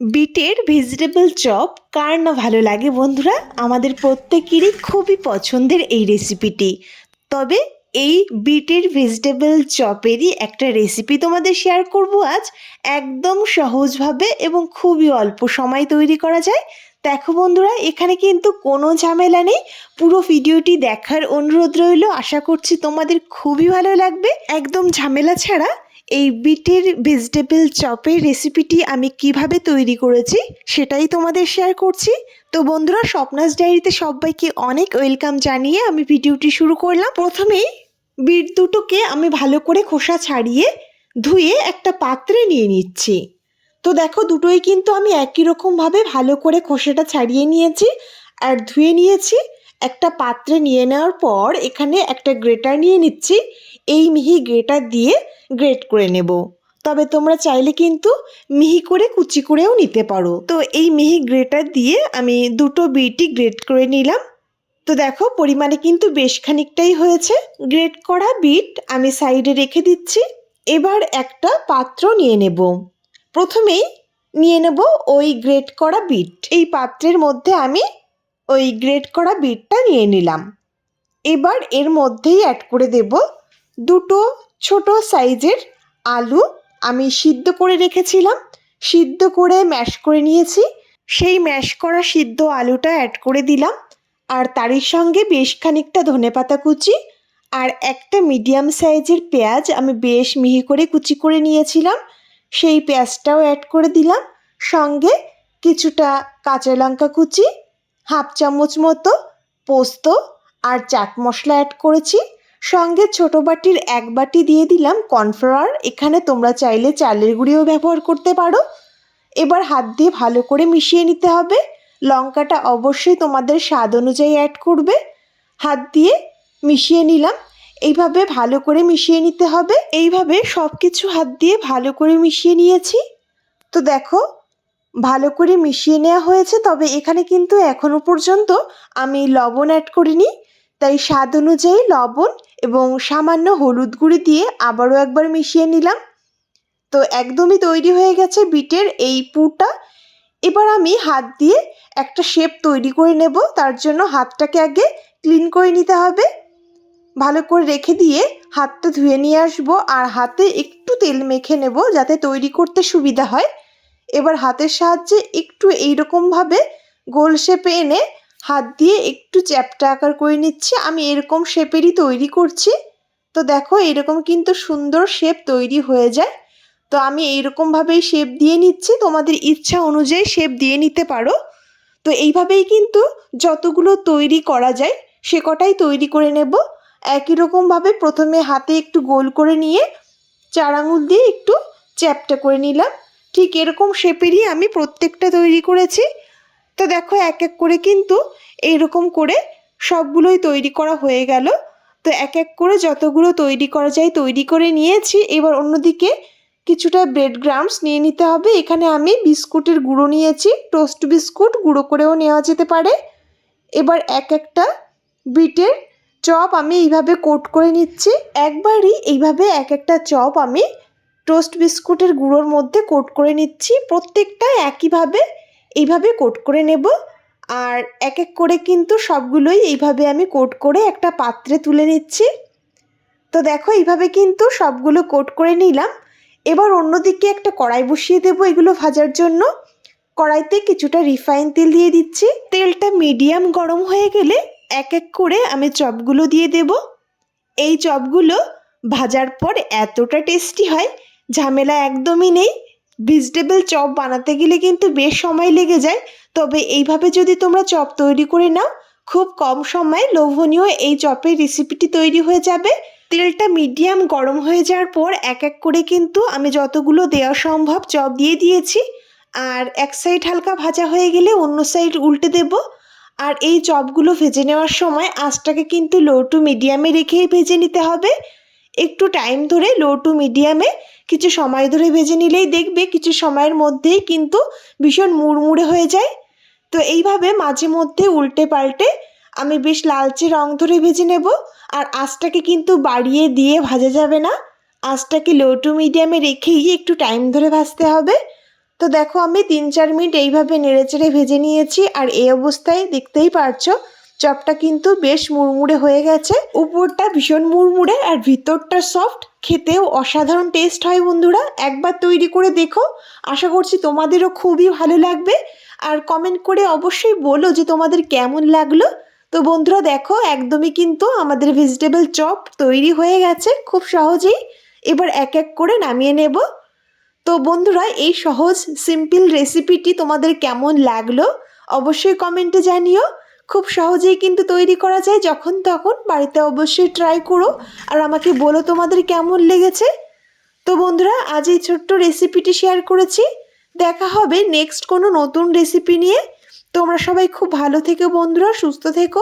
বিটের vegetable chop কার না ভালো লাগে বন্ধুরা? আমাদের প্রত্যেকেরই খুবই পছন্দের এই রেসিপিটি তবে এই বিটের ভেজিটেবল চপেরই একটা রেসিপি তোমাদের শেয়ার করব আজ। একদম সহজভাবে এবং খুবই অল্প সময় তৈরি করা যায়। দেখো বন্ধুরা, এখানে কিন্তু কোনো ঝামেলা নেই। পুরো ভিডিওটি দেখার অনুরোধ রইল। আশা করছি তোমাদের খুবই ভালো লাগবে। একদম ঝামেলা ছাড়া এই বিটের ভেজিটেবল চপের রেসিপিটি আমি কীভাবে তৈরি করেছি সেটাই তোমাদের শেয়ার করছি। তো বন্ধুরা, স্বপ্নাস ডায়েরিতে সবাইকে অনেক ওয়েলকাম জানিয়ে আমি ভিডিওটি শুরু করলাম। প্রথমেই বিট দুটোকে আমি ভালো করে খোসা ছাড়িয়ে ধুয়ে একটা পাত্রে নিয়ে নিচ্ছি। তো দেখো, দুটোই কিন্তু আমি একই রকমভাবে ভালো করে খোসাটা ছাড়িয়ে নিয়েছি আর ধুয়ে নিয়েছি। একটা পাত্রে নিয়ে নেওয়ার পর এখানে একটা গ্রেটার নিয়ে নিচ্ছি। এই মিহি গ্রেটার দিয়ে গ্রেট করে নেব। তবে তোমরা চাইলে কিন্তু মিহি করে কুচি করেও নিতে পারো। তো এই মিহি গ্রেটার দিয়ে আমি দুটো বিটই গ্রেট করে নিলাম। তো দেখো, পরিমাণে কিন্তু বেশ খানিকটাই হয়েছে। গ্রেট করা বিট আমি সাইডে রেখে দিচ্ছি। এবার একটা পাত্র নিয়ে নেব। প্রথমেই নিয়ে নেব ওই গ্রেট করা বিট। এই পাত্রের মধ্যে আমি ওই গ্রেট করা বিটটা নিয়ে নিলাম। এবার এর মধ্যেই অ্যাড করে দেব দুটো ছোট সাইজের আলু। আমি সিদ্ধ করে রেখেছিলাম, সিদ্ধ করে ম্যাশ করে নিয়েছি। সেই ম্যাশ করা সিদ্ধ আলুটা অ্যাড করে দিলাম। আর তারই সঙ্গে বেশ খানিকটা ধনেপাতা কুচি আর একটা মিডিয়াম সাইজের পেঁয়াজ আমি বেশ মিহি করে কুচি করে নিয়েছিলাম। সেই পেঁয়াজটাও অ্যাড করে দিলাম। সঙ্গে কিছুটা কাঁচা লঙ্কা কুচি হাফ চামচ মতো পোস্ত আর চাট মশলা অ্যাড করেছি। সঙ্গে ছোট বাটির এক বাটি দিয়ে দিলাম কর্নফ্লাওয়ার। এখানে তোমরা চাইলে চালের গুঁড়িও ব্যবহার করতে পারো। এবার হাত দিয়ে ভালো করে মিশিয়ে নিতে হবে। লঙ্কাটা অবশ্যই তোমাদের স্বাদ অনুযায়ী অ্যাড করবে। হাত দিয়ে মিশিয়ে নিলাম। এইভাবে ভালো করে মিশিয়ে নিতে হবে। এইভাবে সব কিছু হাত দিয়ে ভালো করে মিশিয়ে নিয়েছি। তো দেখো ভালো করে মিশিয়ে নেওয়া হয়েছে, তবে এখানে কিন্তু এখনও পর্যন্ত আমি লবণ অ্যাড করিনি। তাই স্বাদ অনুযায়ী লবণ এবং সামান্য হলুদ গুঁড়ি দিয়ে আবারও একবার মিশিয়ে নিলাম। তো একদমই তৈরি হয়ে গেছে বিটের এই পুরটা। এবার আমি হাত দিয়ে একটা শেপ তৈরি করে নেব, তার জন্য হাতটাকে আগে ক্লিন করে নিতে হবে। ভালো করে রেখে দিয়ে হাতটা ধুয়ে নিয়ে আসব, আর হাতে একটু তেল মেখে নেব যাতে তৈরি করতে সুবিধা হয়। এবার হাতের সাহায্যে একটু এইরকমভাবে গোল শেপে এনে হাত দিয়ে একটু চ্যাপটা আকার করে নিচ্ছি। আমি এরকম শেপেরই তৈরি করছি। তো দেখো, এরকম কিন্তু সুন্দর শেপ তৈরি হয়ে যায়। তো আমি এইরকমভাবেই শেপ দিয়ে নিচ্ছি। তোমাদের ইচ্ছা অনুযায়ী শেপ দিয়ে নিতে পারো। তো এইভাবেই কিন্তু যতগুলো তৈরি করা যায়, সে কটাই তৈরি করে নেব। একই রকমভাবে প্রথমে হাতে একটু গোল করে নিয়ে চার আঙুল দিয়ে একটু চ্যাপটা করে নিলাম। ঠিক এরকম শেপেরই আমি প্রত্যেকটা তৈরি করেছি। তো দেখো এক এক করে কিন্তু এইরকম করে সবগুলোই তৈরি করা হয়ে গেল। তো এক এক করে যতগুলো তৈরি করা যায় তৈরি করে নিয়েছি। এবার অন্যদিকে কিছুটা ব্রেড গ্রামস নিয়ে নিতে হবে। এখানে আমি বিস্কুটের গুঁড়ো নিয়েছি। টোস্ট বিস্কুট গুঁড়ো করেও নেওয়া যেতে পারে। এবার এক একটা বিটের চপ আমি এইভাবে কোট করে নিচ্ছি। একবারই এইভাবে এক একটা চপ আমি টোস্ট বিস্কুটের গুঁড়োর মধ্যে কোট করে নিচ্ছি। প্রত্যেকটা একইভাবে এইভাবে কোট করে নেব। আর এক এক করে কিন্তু সবগুলোই এইভাবে আমি কোট করে একটা পাত্রে তুলে নিচ্ছি। তো দেখো এইভাবে কিন্তু সবগুলো কোট করে নিলাম। এবার অন্যদিকে একটা কড়াই বসিয়ে দেবো এগুলো ভাজার জন্য। কড়াইতে কিছুটা রিফাইন তেল দিয়ে দিচ্ছি। তেলটা মিডিয়াম গরম হয়ে গেলে এক এক করে আমি চপগুলো দিয়ে দেব। এই চপগুলো ভাজার পর এতটা টেস্টি হয় ঝামেলা একদমই নেই। ভেজিটেবল চপ বানাতে গেলে কিন্তু বেশ সময় লেগে যায়। তবে এইভাবে যদি তোমরা চপ তৈরি করে নাও, খুব কম সময়ে লোভনীয় এই চপের রেসিপিটি তৈরি হয়ে যাবে। তেলটা মিডিয়াম গরম হয়ে যাওয়ার পর এক এক করে কিন্তু আমি যতগুলো দেওয়া সম্ভব চপ দিয়ে দিয়েছি। আর এক সাইড হালকা ভাজা হয়ে গেলে অন্য সাইড উল্টে দেব। আর এই চপগুলো ভেজে নেওয়ার সময় আঁচটাকে কিন্তু লো টু মিডিয়ামে রেখেই ভেজে নিতে হবে। একটু টাইম ধরে লো টু মিডিয়ামে কিছু সময় ধরে ভেজে নিলেই দেখবে কিছু সময়ের মধ্যেই কিন্তু ভীষণ মুড়মুড়ে হয়ে যায়। তো এইভাবে মাঝে মধ্যে উল্টে পাল্টে আমি বেশ লালচে রং ধরে ভেজে নেব। আর আঁচটাকে কিন্তু বাড়িয়ে দিয়ে ভাজা যাবে না। আঁচটাকে লো টু মিডিয়ামে রেখেই একটু টাইম ধরে ভাজতে হবে। তো দেখো আমি তিন চার মিনিট এইভাবে নেড়েচেড়ে ভেজে নিয়েছি। আর এই অবস্থায় দেখতেই পারছ চপটা কিন্তু বেশ মুড়মুড়ে হয়ে গেছে। উপরটা ভীষণ মুড়মুড়ে আর ভিতরটা সফট খেতেও অসাধারণ টেস্ট হয় বন্ধুরা। একবার তৈরি করে দেখো। আশা করছি তোমাদেরও খুবই ভালো লাগবে। আর কমেন্ট করে অবশ্যই বলো যে তোমাদের কেমন লাগল। তো বন্ধুরা দেখো, একদমই কিন্তু আমাদের ভেজিটেবল চপ তৈরি হয়ে গেছে খুব সহজেই। এবার এক এক করে নামিয়ে নেব। তো বন্ধুরা, এই সহজ সিম্পল রেসিপিটি তোমাদের কেমন লাগল? অবশ্যই কমেন্টে জানিও। খুব সহজেই কিন্তু তৈরি করা যায় যখন তখন। বাড়িতে অবশ্যই ট্রাই করো। আর আমাকে বলো তোমাদের কেমন লেগেছে? তো বন্ধুরা, আজ এই ছোট্ট রেসিপিটি শেয়ার করেছি। দেখা হবে নেক্সট কোনো নতুন রেসিপি নিয়ে। তোমরা সবাই খুব ভালো থেকো বন্ধুরা, সুস্থ থেকো।